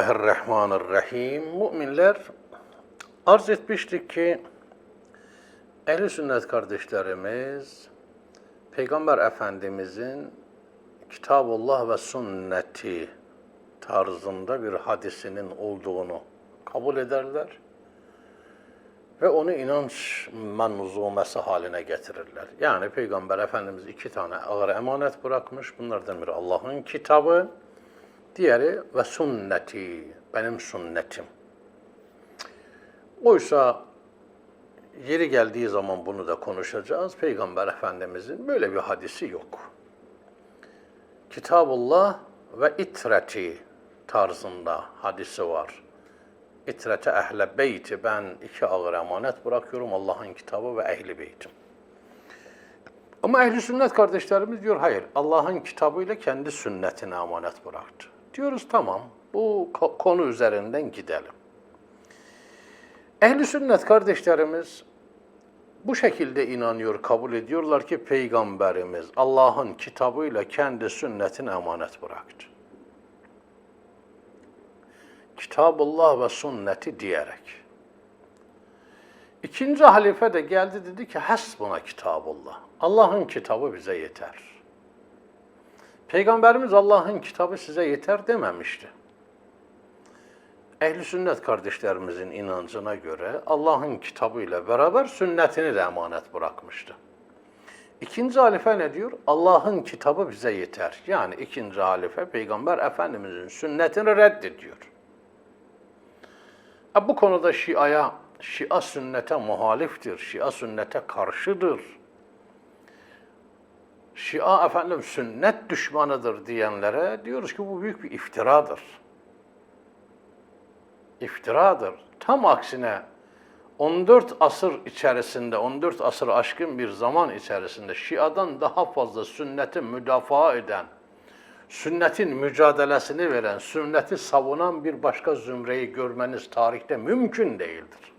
Bismillahirrahmanirrahim. Müminler arz etmiştik ki ehl sünnet kardeşlerimiz Peygamber Efendimizin Kitabullah ve sünneti tarzında bir hadisinin olduğunu kabul ederler ve onu inanç manzumesi haline getirirler. Yani Peygamber Efendimiz iki tane ağır emanet bırakmış. Bunlardan biri Allah'ın kitabı, diğeri ve sünneti, benim sünnetim. Oysa yeri geldiği zaman bunu da konuşacağız. Peygamber Efendimizin böyle bir hadisi yok. Kitabullah ve itreti tarzında hadisi var. İtrete ehle beyti ben iki ağır emanet bırakıyorum Allah'ın kitabı ve ehli beytim. Ama ehli sünnet kardeşlerimiz diyor hayır Allah'ın kitabıyla kendi sünnetine emanet bıraktı. Diyoruz tamam bu ko- konu üzerinden gidelim. Ehli sünnet kardeşlerimiz bu şekilde inanıyor, kabul ediyorlar ki Peygamberimiz Allah'ın kitabıyla kendi sünnetine emanet bıraktı. Kitabullah ve sünneti diyerek. İkinci halife de geldi dedi ki hasbuna kitabullah. Allah'ın kitabı bize yeter. Peygamberimiz Allah'ın kitabı size yeter dememişti. Ehli sünnet kardeşlerimizin inancına göre Allah'ın kitabıyla beraber sünnetini de emanet bırakmıştı. İkinci halife ne diyor? Allah'ın kitabı bize yeter. Yani ikinci halife Peygamber Efendimizin sünnetini reddediyor. E bu konuda Şia'ya, Şia sünnete muhaliftir, Şia sünnete karşıdır. Şia efendim sünnet düşmanıdır diyenlere diyoruz ki bu büyük bir iftiradır. İftiradır. Tam aksine 14 asır içerisinde, 14 asır aşkın bir zaman içerisinde Şia'dan daha fazla sünneti müdafaa eden, sünnetin mücadelesini veren, sünneti savunan bir başka zümreyi görmeniz tarihte mümkün değildir.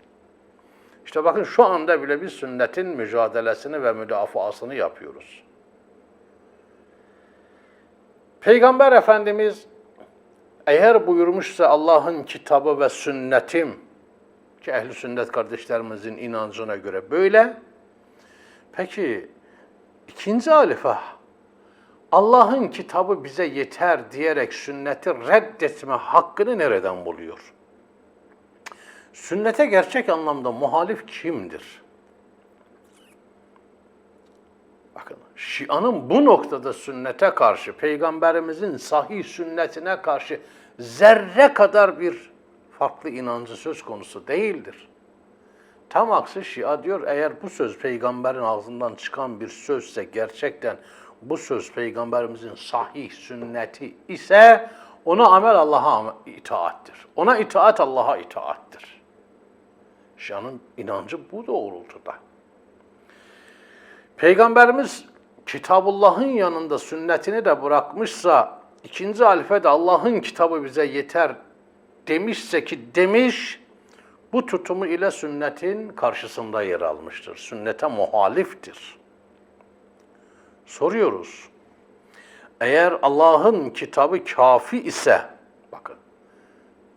İşte bakın şu anda bile biz sünnetin mücadelesini ve müdafaasını yapıyoruz. Peygamber Efendimiz eğer buyurmuşsa Allah'ın kitabı ve sünnetim ki ehli sünnet kardeşlerimizin inancına göre böyle. Peki ikinci halife Allah'ın kitabı bize yeter diyerek sünneti reddetme hakkını nereden buluyor? Sünnete gerçek anlamda muhalif kimdir? Bakın Şia'nın bu noktada sünnete karşı, peygamberimizin sahih sünnetine karşı zerre kadar bir farklı inancı söz konusu değildir. Tam aksi Şia diyor eğer bu söz peygamberin ağzından çıkan bir sözse gerçekten bu söz peygamberimizin sahih sünneti ise ona amel Allah'a itaattir. Ona itaat Allah'a itaattir. Şia'nın inancı bu doğrultuda. Peygamberimiz Kitabullah'ın yanında sünnetini de bırakmışsa ikinci halife de Allah'ın kitabı bize yeter demişse ki demiş bu tutumu ile sünnetin karşısında yer almıştır. Sünnete muhaliftir. Soruyoruz. Eğer Allah'ın kitabı kafi ise bakın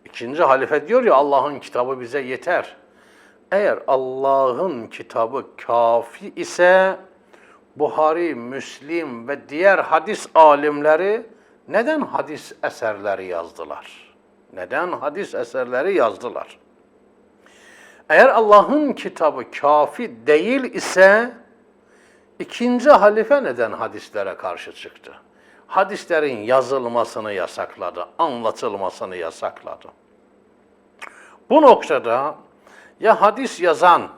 ikinci halife diyor ya Allah'ın kitabı bize yeter. Eğer Allah'ın kitabı kafi ise Buhari, Müslim ve diğer hadis alimleri neden hadis eserleri yazdılar? Neden hadis eserleri yazdılar? Eğer Allah'ın kitabı kafi değil ise ikinci halife neden hadislere karşı çıktı? Hadislerin yazılmasını yasakladı, anlatılmasını yasakladı. Bu noktada ya hadis yazan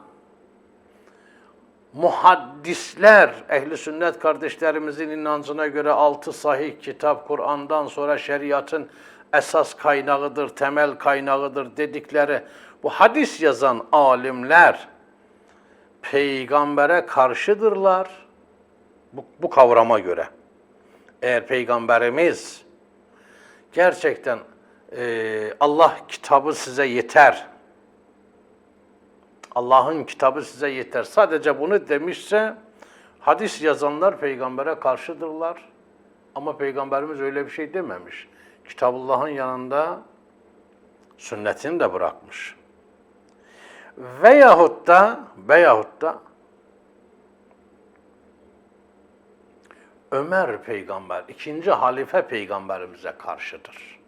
muhaddisler, ehli sünnet kardeşlerimizin inancına göre altı sahih kitap Kur'an'dan sonra şeriatın esas kaynağıdır, temel kaynağıdır dedikleri bu hadis yazan alimler peygambere karşıdırlar bu, bu kavrama göre. Eğer peygamberimiz gerçekten e, Allah kitabı size yeter, Allah'ın kitabı size yeter. Sadece bunu demişse hadis yazanlar peygambere karşıdırlar. Ama peygamberimiz öyle bir şey dememiş. Kitabullah'ın yanında Sünnetini de bırakmış. Veyahut da veyahut da Ömer peygamber, ikinci halife peygamberimize karşıdır.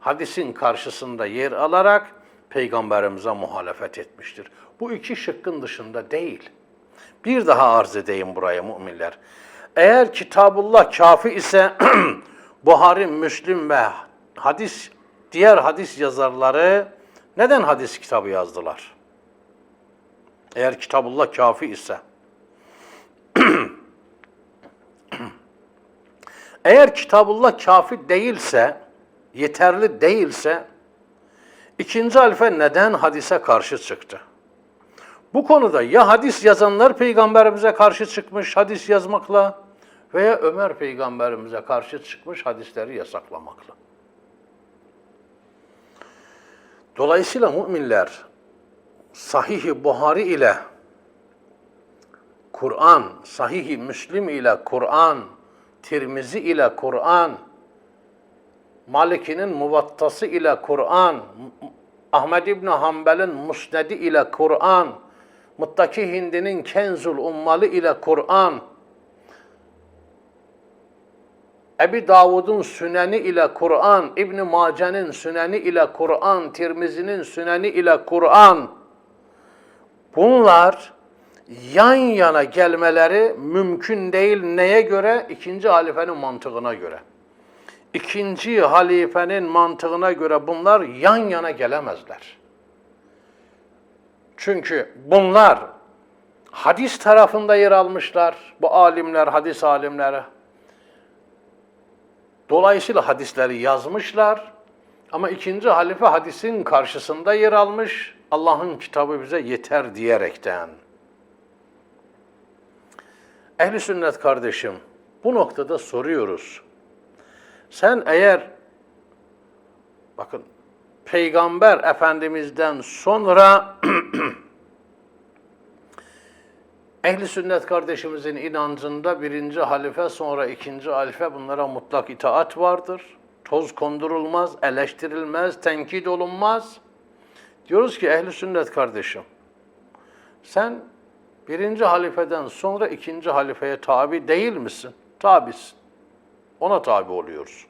Hadisin karşısında yer alarak peygamberimize muhalefet etmiştir. Bu iki şıkkın dışında değil. Bir daha arz edeyim buraya müminler. Eğer Kitabullah kafi ise Buhari, Müslim ve hadis diğer hadis yazarları neden hadis kitabı yazdılar? Eğer Kitabullah kafi ise Eğer Kitabullah kafi değilse, yeterli değilse, ikinci halife neden hadise karşı çıktı? Bu konuda ya hadis yazanlar peygamberimize karşı çıkmış hadis yazmakla veya Ömer peygamberimize karşı çıkmış hadisleri yasaklamakla. Dolayısıyla müminler Sahih-i Buhari ile Kur'an, Sahih-i Müslim ile Kur'an, Tirmizi ile Kur'an, Maliki'nin Muvattası ile Kur'an, Ahmed İbn Hanbel'in Musnedi ile Kur'an, Muttaki Hindi'nin Kenzul Ummalı ile Kur'an, Ebi Davud'un Süneni ile Kur'an, İbn Mace'nin Süneni ile Kur'an, Tirmizi'nin Süneni ile Kur'an. Bunlar yan yana gelmeleri mümkün değil. Neye göre? İkinci halifenin mantığına göre. İkinci halifenin mantığına göre bunlar yan yana gelemezler. Çünkü bunlar hadis tarafında yer almışlar. Bu alimler, hadis alimleri. Dolayısıyla hadisleri yazmışlar. Ama ikinci halife hadisin karşısında yer almış. Allah'ın kitabı bize yeter diyerekten. Ehli sünnet kardeşim, bu noktada soruyoruz. Sen eğer bakın Peygamber Efendimiz'den sonra Ehli sünnet kardeşimizin inancında birinci halife sonra ikinci halife bunlara mutlak itaat vardır. Toz kondurulmaz, eleştirilmez, tenkit olunmaz. Diyoruz ki ehli sünnet kardeşim sen birinci halifeden sonra ikinci halifeye tabi değil misin? Tabisin. Ona tabi oluyoruz.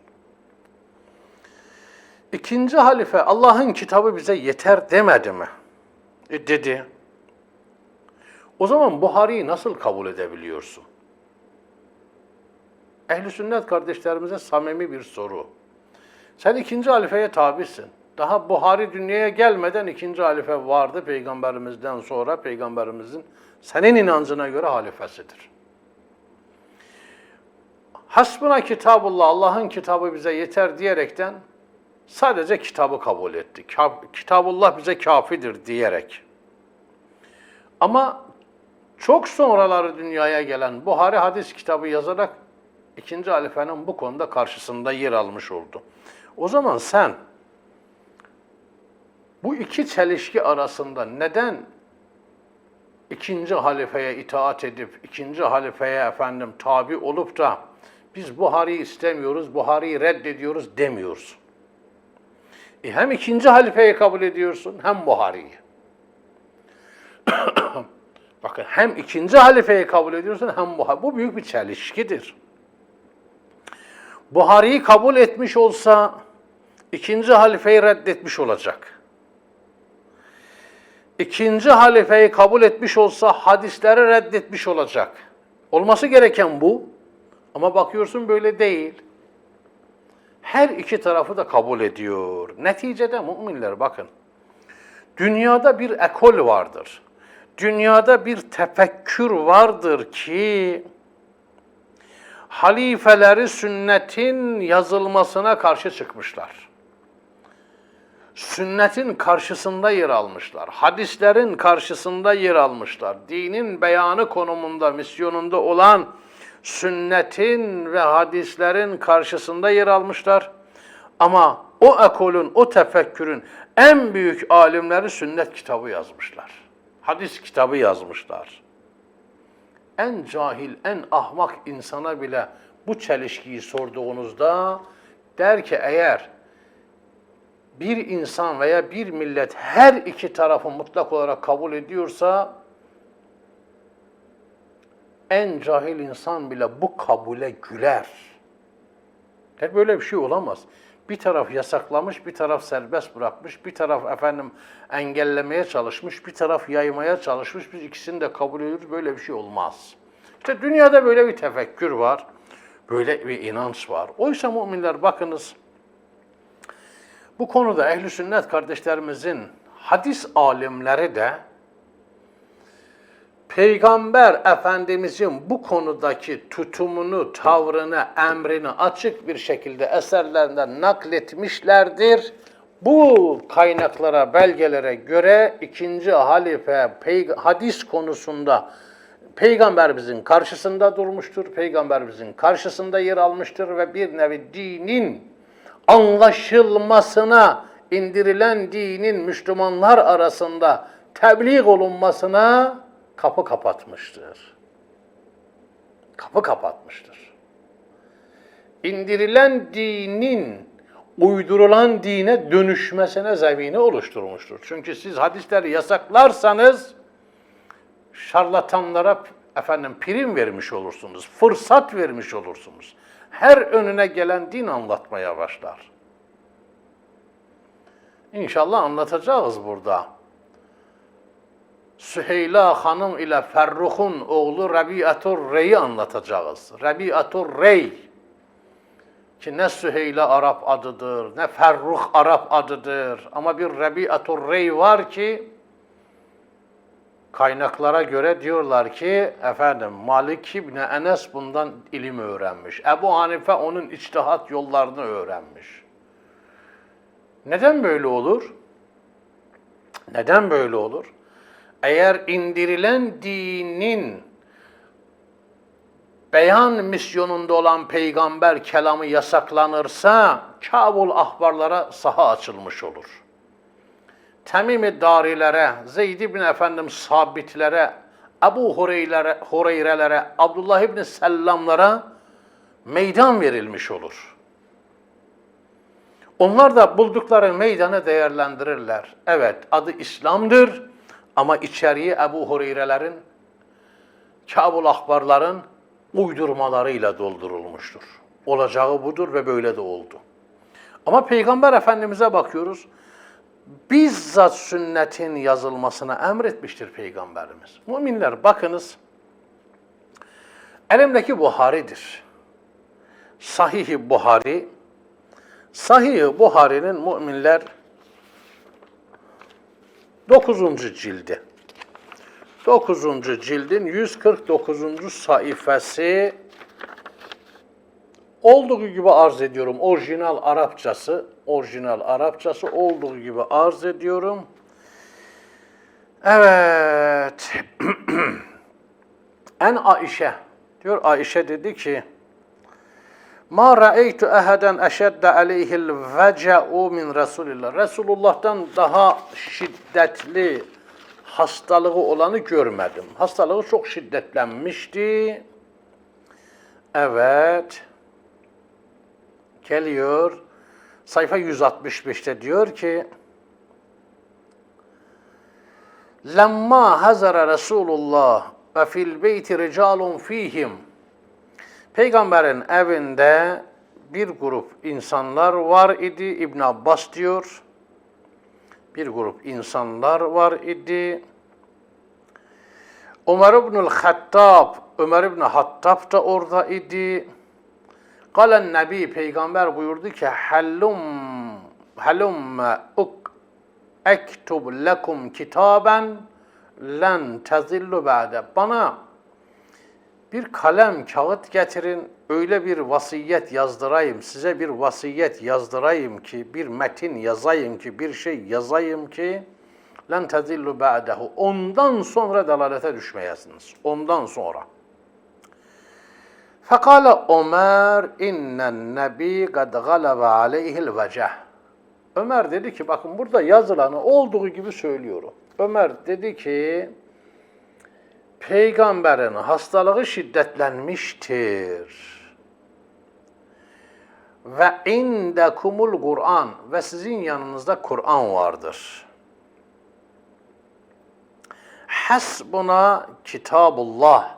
İkinci halife Allah'ın kitabı bize yeter demedi mi? E dedi. O zaman Buhari'yi nasıl kabul edebiliyorsun? Ehli sünnet kardeşlerimize samimi bir soru. Sen ikinci halifeye tabisin. Daha Buhari dünyaya gelmeden ikinci halife vardı peygamberimizden sonra peygamberimizin senin inancına göre halifesidir. Hasbuna kitabullah, Allah'ın kitabı bize yeter diyerekten sadece kitabı kabul etti. Kitabullah bize kafidir diyerek. Ama çok sonraları dünyaya gelen Buhari hadis kitabı yazarak ikinci halifenin bu konuda karşısında yer almış oldu. O zaman sen bu iki çelişki arasında neden ikinci halifeye itaat edip ikinci halifeye efendim tabi olup da biz Buhari'yi istemiyoruz, Buhari'yi reddediyoruz demiyorsun. E hem ikinci halifeyi kabul ediyorsun hem Buhari'yi. Bakın hem ikinci halifeyi kabul ediyorsun hem Buhari. Bu büyük bir çelişkidir. Buhari'yi kabul etmiş olsa ikinci halifeyi reddetmiş olacak. İkinci halifeyi kabul etmiş olsa hadisleri reddetmiş olacak. Olması gereken bu. Ama bakıyorsun böyle değil. Her iki tarafı da kabul ediyor. Neticede müminler bakın. Dünyada bir ekol vardır. Dünyada bir tefekkür vardır ki halifeleri sünnetin yazılmasına karşı çıkmışlar. Sünnetin karşısında yer almışlar. Hadislerin karşısında yer almışlar. Dinin beyanı konumunda, misyonunda olan sünnetin ve hadislerin karşısında yer almışlar. Ama o ekolün, o tefekkürün en büyük alimleri sünnet kitabı yazmışlar. Hadis kitabı yazmışlar. En cahil, en ahmak insana bile bu çelişkiyi sorduğunuzda der ki eğer bir insan veya bir millet her iki tarafı mutlak olarak kabul ediyorsa en cahil insan bile bu kabule güler. Der böyle bir şey olamaz. Bir taraf yasaklamış, bir taraf serbest bırakmış, bir taraf efendim engellemeye çalışmış, bir taraf yaymaya çalışmış. Biz ikisini de kabul ediyoruz. Böyle bir şey olmaz. İşte dünyada böyle bir tefekkür var. Böyle bir inanç var. Oysa müminler bakınız bu konuda ehli sünnet kardeşlerimizin hadis alimleri de Peygamber Efendimizin bu konudaki tutumunu, tavrını, emrini açık bir şekilde eserlerinden nakletmişlerdir. Bu kaynaklara, belgelere göre ikinci halife hadis konusunda Peygamberimizin karşısında durmuştur, Peygamberimizin karşısında yer almıştır ve bir nevi dinin anlaşılmasına, indirilen dinin Müslümanlar arasında tebliğ olunmasına kapı kapatmıştır. Kapı kapatmıştır. İndirilen dinin uydurulan dine dönüşmesine zemini oluşturmuştur. Çünkü siz hadisleri yasaklarsanız şarlatanlara efendim prim vermiş olursunuz, fırsat vermiş olursunuz. Her önüne gelen din anlatmaya başlar. İnşallah anlatacağız burada. Süheyla Hanım ile Ferruh'un oğlu Rabiatur Rey'i anlatacağız. Rabiatur Rey ki ne Süheyla Arap adıdır, ne Ferruh Arap adıdır. Ama bir Rabiatur Rey var ki kaynaklara göre diyorlar ki efendim Malik İbni Enes bundan ilim öğrenmiş. Ebu Hanife onun içtihat yollarını öğrenmiş. Neden böyle olur? Neden böyle olur? Eğer indirilen dinin beyan misyonunda olan peygamber kelamı yasaklanırsa Kabul ahbarlara saha açılmış olur. Temim-i Darilere, Zeyd ibn Efendim Sabitlere, Ebu Hureylere, Hureyrelere, Abdullah ibn Sellamlara meydan verilmiş olur. Onlar da buldukları meydanı değerlendirirler. Evet, adı İslam'dır ama içeriği Ebu Hureyrelerin, Kabul ahbarların uydurmalarıyla doldurulmuştur. Olacağı budur ve böyle de oldu. Ama Peygamber Efendimiz'e bakıyoruz. Bizzat sünnetin yazılmasına emretmiştir Peygamberimiz. Müminler bakınız. Elimdeki Buhari'dir. Sahih-i Buhari. Sahih-i Buhari'nin müminler 9. cildi. 9. cildin 149. sayfası olduğu gibi arz ediyorum. Orijinal Arapçası, orijinal Arapçası olduğu gibi arz ediyorum. Evet. en Aişe diyor Aişe dedi ki Ma ra'eytu eheden eşedde aleyhil veca'u min Resulillah. Resulullah'tan daha şiddetli hastalığı olanı görmedim. Hastalığı çok şiddetlenmişti. Evet. Geliyor. Sayfa 165'te diyor ki Lemma hazara Resulullah ve fil beyti ricalun fihim Peygamberin evinde bir grup insanlar var idi. İbn Abbas diyor. Bir grup insanlar var idi. Ömer İbnül Hattab, Ömer İbni Hattab da orada idi. Kalen Nebi Peygamber buyurdu ki hallum hallum uk ektub lekum kitaben len tezillu ba'de. Bana bir kalem, kağıt getirin, öyle bir vasiyet yazdırayım, size bir vasiyet yazdırayım ki, bir metin yazayım ki, bir şey yazayım ki, len tezillu ba'dehu. Ondan sonra dalalete düşmeyesiniz. Ondan sonra. Fekale Ömer innen nebi kad galebe aleyhil veceh. Ömer dedi ki bakın burada yazılanı olduğu gibi söylüyorum. Ömer dedi ki peygamberin hastalığı şiddetlenmiştir. ve indekumul Kur'an ve sizin yanınızda Kur'an vardır. Hasbuna kitabullah.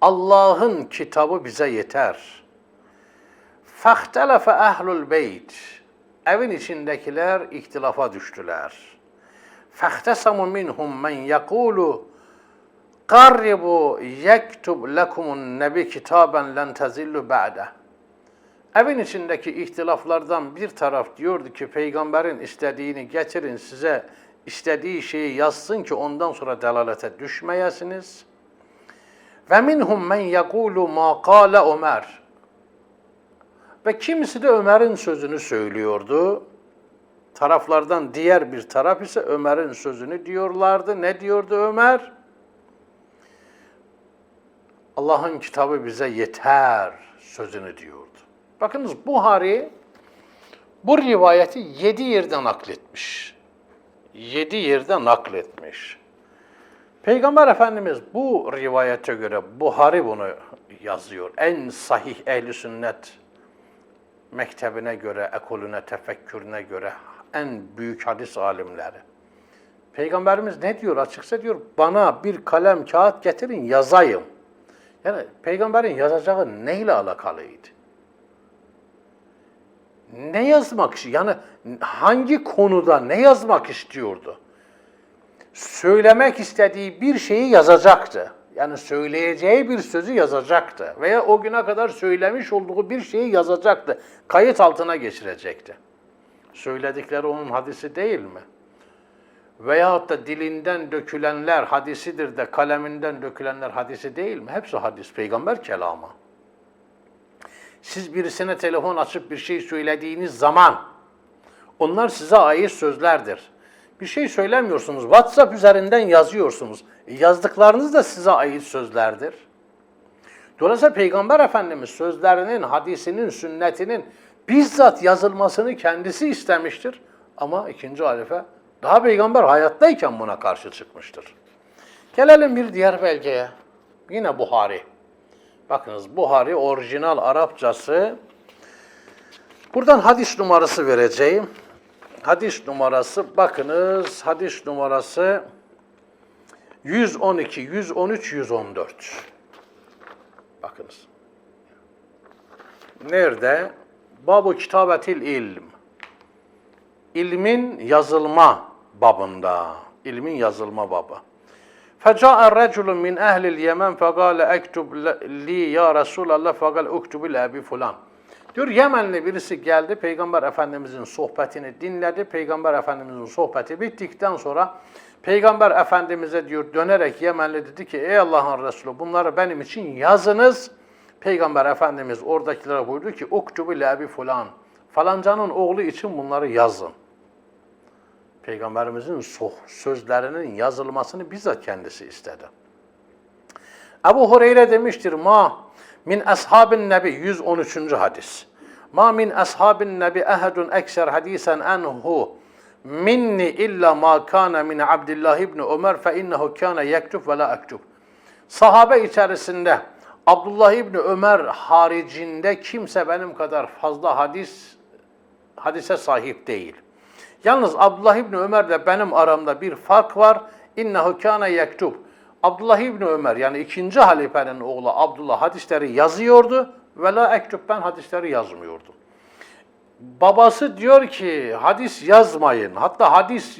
Allah'ın kitabı bize yeter. Fahtelefe ehlul beyt. Evin içindekiler ihtilafa düştüler. Fahtesamu minhum men yekulu Qarribu yektub lekumun nebi kitaben len tezillu ba'de. Evin içindeki ihtilaflardan bir taraf diyordu ki peygamberin istediğini getirin size istediği şeyi yazsın ki ondan sonra delalete düşmeyesiniz. Ve minhum men yekulu ma kâle Ömer. Ve kimisi de Ömer'in sözünü söylüyordu. Taraflardan diğer bir taraf ise Ömer'in sözünü diyorlardı. Ne diyordu Ömer? Allah'ın kitabı bize yeter sözünü diyordu. Bakınız Buhari bu rivayeti yedi yerden nakletmiş. Yedi yerden nakletmiş. Peygamber Efendimiz bu rivayete göre Buhari bunu yazıyor. En sahih ehli sünnet mektebine göre, ekolüne, tefekkürüne göre en büyük hadis alimleri. Peygamberimiz ne diyor açıkça diyor, bana bir kalem kağıt getirin yazayım. Yani peygamberin yazacağı neyle alakalıydı? Ne yazmak? Yani hangi konuda ne yazmak istiyordu? Söylemek istediği bir şeyi yazacaktı. Yani söyleyeceği bir sözü yazacaktı. Veya o güne kadar söylemiş olduğu bir şeyi yazacaktı. Kayıt altına geçirecekti. Söyledikleri onun hadisi değil mi? Veyahut da dilinden dökülenler hadisidir de kaleminden dökülenler hadisi değil mi? Hepsi hadis, peygamber kelamı. Siz birisine telefon açıp bir şey söylediğiniz zaman onlar size ait sözlerdir. Bir şey söylemiyorsunuz, WhatsApp üzerinden yazıyorsunuz. E, yazdıklarınız da size ait sözlerdir. Dolayısıyla Peygamber Efendimiz sözlerinin, hadisinin, sünnetinin bizzat yazılmasını kendisi istemiştir. Ama ikinci halife daha peygamber hayattayken buna karşı çıkmıştır. Gelelim bir diğer belgeye. Yine Buhari. Bakınız Buhari orijinal Arapçası. Buradan hadis numarası vereceğim. Hadis numarası bakınız hadis numarası 112, 113, 114. Bakınız. Nerede? Babu kitabetil ilm. İlmin yazılma babında. İlmin yazılma babı. فَجَاءَ رَجُلٌ مِنْ اَهْلِ الْيَمَنْ فَقَالَ اَكْتُبْ لِي يَا رَسُولَ اللّٰهِ فَقَالَ اُكْتُبِ لَأَبِي فُلَانٍ Diyor Yemenli birisi geldi, Peygamber Efendimizin sohbetini dinledi. Peygamber Efendimizin sohbeti bittikten sonra Peygamber Efendimiz'e diyor dönerek Yemenli dedi ki ey Allah'ın Resulü bunları benim için yazınız. Peygamber Efendimiz oradakilere buyurdu ki uktubu lebi fulan. Falancanın oğlu için bunları yazın. Peygamberimizin sözlerinin yazılmasını bizzat kendisi istedi. Ebu Hureyre demiştir ma min ashabin nebi 113. hadis. Ma min ashabin nebi ehedun ekser hadisen enhu minni illa ma kana min Abdullah ibn Ömer fe innehu kana yektub ve la ektub. Sahabe içerisinde Abdullah ibn Ömer haricinde kimse benim kadar fazla hadis hadise sahip değil. Yalnız Abdullah ibn Ömer de benim aramda bir fark var. İnnehu kana yektub. Abdullah İbni Ömer yani ikinci halifenin oğlu Abdullah hadisleri yazıyordu ve la ektub ben hadisleri yazmıyordum. Babası diyor ki hadis yazmayın. Hatta hadis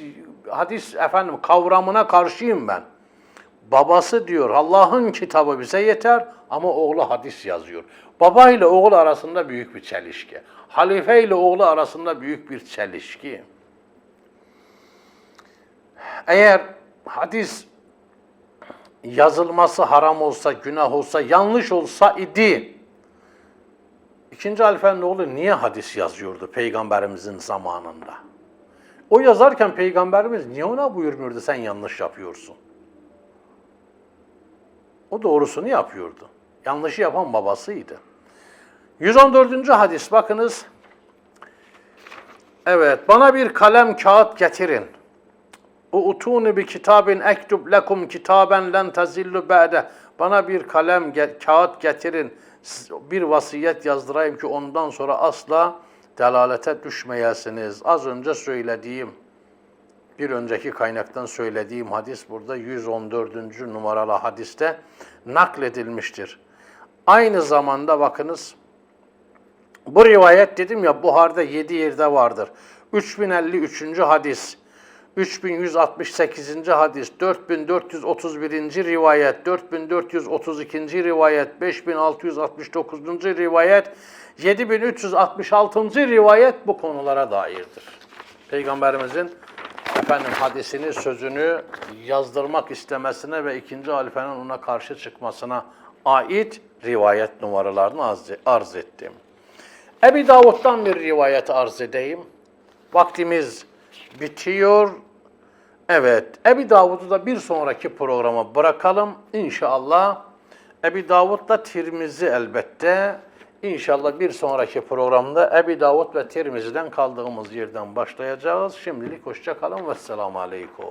hadis efendim kavramına karşıyım ben. Babası diyor Allah'ın kitabı bize yeter ama oğlu hadis yazıyor. Baba ile oğul arasında büyük bir çelişki. Halife ile oğlu arasında büyük bir çelişki. Eğer hadis yazılması haram olsa, günah olsa, yanlış olsa idi. İkinci halifenin oğlu niye hadis yazıyordu peygamberimizin zamanında? O yazarken peygamberimiz niye ona buyurmuyordu sen yanlış yapıyorsun? O doğrusunu yapıyordu. Yanlışı yapan babasıydı. 114. hadis bakınız. Evet, bana bir kalem kağıt getirin. U'tuni bi kitabin ektub lekum kitaben len tazillu ba'de. Bana bir kalem, kağıt getirin. Bir vasiyet yazdırayım ki ondan sonra asla delalete düşmeyesiniz. Az önce söylediğim, bir önceki kaynaktan söylediğim hadis burada 114. numaralı hadiste nakledilmiştir. Aynı zamanda bakınız, bu rivayet dedim ya Buhar'da 7 yerde vardır. 3053. hadis, 3168. hadis, 4431. rivayet, 4432. rivayet, 5669. rivayet, 7366. rivayet bu konulara dairdir. Peygamberimizin efendim hadisini, sözünü yazdırmak istemesine ve ikinci halifenin ona karşı çıkmasına ait rivayet numaralarını arz- ettim. Ebi Davud'dan bir rivayet arz edeyim. Vaktimiz bitiyor. Evet, Ebi Davud'u da bir sonraki programa bırakalım. İnşallah Ebi Davud'la Tirmizi elbette. İnşallah bir sonraki programda Ebi Davud ve Tirmizi'den kaldığımız yerden başlayacağız. Şimdilik hoşça kalın ve selamun aleyküm.